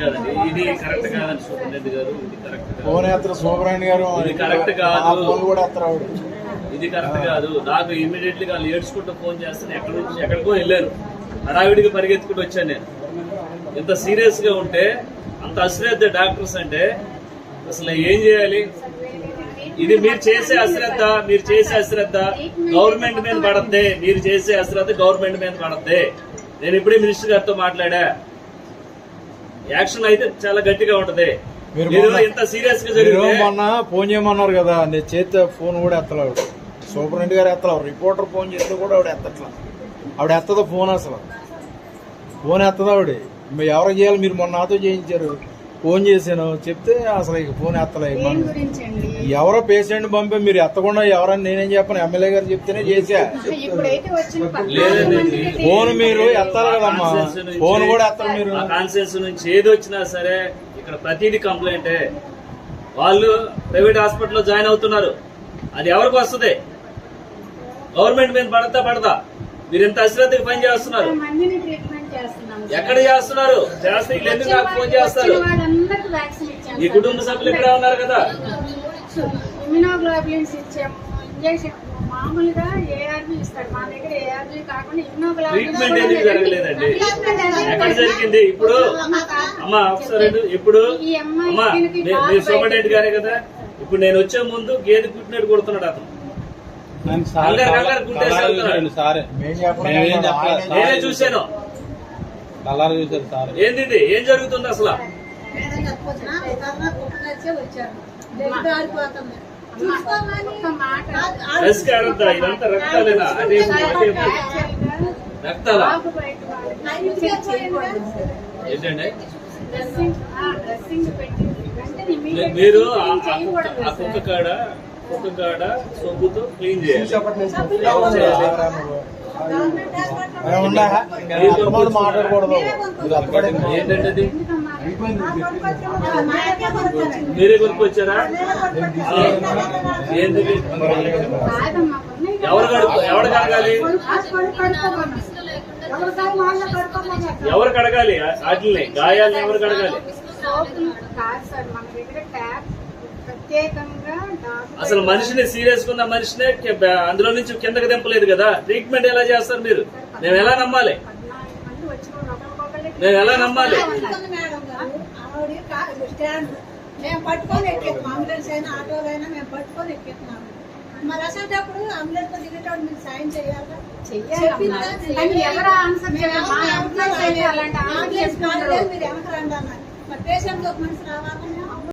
కాదండి. ఇది కరెక్ట్ కాదండి సూపరింటెండెంట్ గారు. ఇది కరెక్ట్ ఫోన్ గారు ఇది కరెక్ట్ కాదు. ఫోన్ కూడా ఆవిడ. ఇది కరెక్ట్ కాదు. నాకు ఇమీడియట్లీ వాళ్ళు ఏడ్చుకుంటూ ఫోన్ చేస్తాను. ఎక్కడి నుంచి ఎక్కడికో వెళ్ళాను హడావిడికి పరిగెత్తుకుంటూ వచ్చాను నేను. ఇంత సీరియస్గా ఉంటే అంత అశ్రద్ధ డాక్టర్స్ అంటే అసలు ఏం చేయాలి? ఇది మీరు చేసే అశ్రద్ధ మీరు చేసే అశ్రద్ధ గవర్నమెంట్ మీద పడద్దే. మీరు చేసే అశ్రద్ధ గవర్నమెంట్ మీద పడద్దే. నేను ఇప్పుడే మినిస్టర్ గారితో మాట్లాడా. యాక్షన్ అయితే చాలా గట్టిగా ఉంటది. మొన్న- ఫోన్ చేయమన్నారు కదా నేను చేస్తే ఫోన్ కూడా ఎత్తలే ఆవిడ సూపరింటెండెంట్ గారు ఎత్తలే రిపోర్టర్ ఫోన్ చేస్తే కూడా ఆవిడ ఎత్తట్లా. ఆవిడ ఎత్తదు ఫోన్ అసలు. ఫోన్ ఎత్తదు ఆవిడ. మీరు ఎవరికి చేయాలి? మీరు మొన్న నాతో చేయించారు. ఫోన్ చేశాను. చెప్తే అసలు ఇక ఫోన్ ఎత్తలే. దేని గురించి అండి. ఎవరో పేషెంట్ పంపే మీరు ఎత్తకుండా ఎవరని నేనేం చెప్పను. ఎమ్మెల్యే గారు చెప్తేనే చేశా. వచ్చిన లేదండి. ఫోన్ మీరు ఎత్తాలి కదమ్మా. ఫోన్ కూడా ఎత్తరు మీరు. కాన్సెన్స్ నుంచి ఏది వచ్చినా సరే ఇక్కడ ప్రతిదీ కంప్లైంటే వాళ్ళు ప్రైవేట్ హాస్పిటల్లో జాయిన్ అవుతున్నారు. అది ఎవరికి వస్తుంది? గవర్నమెంట్ మీద పడతా పడదా? మీరు ఎంత అశ్రద్ధకి పని చేస్తున్నారు. ఎక్కడ చేస్తున్నారు? చేస్తే ఎందుకు నాకు ఫోన్ చేస్తారు? ఈ కుటుంబ సభ్యులు ఇక్కడ ఉన్నారు కదా? ఇమ్యునోగ్లోబులిన్స్ ఇచ్చాము ఇంజెక్షన్ మామూలుగా ఏఆర్బి ఇస్తాడు. మా దగ్గర ఏఆర్బి కాకుండా ట్రీట్మెంట్ ఎందుకు జరగలేదండి? ఎక్కడ జరిగింది? ఇప్పుడు అమ్మా ఒకసారి ఇప్పుడు అమ్మా మీ- మీరు గారే కదా. ఇప్పుడు నేను వచ్చే ముందు గేదె కుట్టినట్టు కొడుతున్నాడు అతను. నేనే చూశాను కలర్ సార్. ఏంది? ఏం జరుగుతుంది అసలు? ఇదంతా రక్తాలేనా? అదే రక్తాలా. ఏంటండి? మీరు ఆ- కుక్క. కాడ? కుక్క కాడ క్లీన్ చేయాలి. ఉండా? మీరు. ఏంటంటే కొనుక్కొచ్చారా కదా. ఎవరు ఎవరు కడగాలి. ఎవరు కడగాలి? వాటిని గాయాలను ఎవరు కడగాలి? ప్రత్యేకంగా అసలు మనిషిని సీరియస్గా ఉన్న మనిషినే అందులో నుంచి కిందకి దింపలేదు కదా. ట్రీట్మెంట్ ఎలా చేస్తారు మీరు? మేము ఎలా నమ్మాలి? మేము ఎలా నమ్మాలి? మేము పట్టుకొని ఎక్కేస్తాం అంబులెన్స్ అయినా ఆటోలు అయినా మేము పట్టుకొని ఎక్కేస్తున్నాము మరి అసలు అంబులెన్స్లో దిగేటప్పుడు మీరు సాయం చేయాలా? ఎవరు మీరు వెనక రండి అన్నారు. మరి పేషెంట్ ఒక మనిషి రావాలన్నా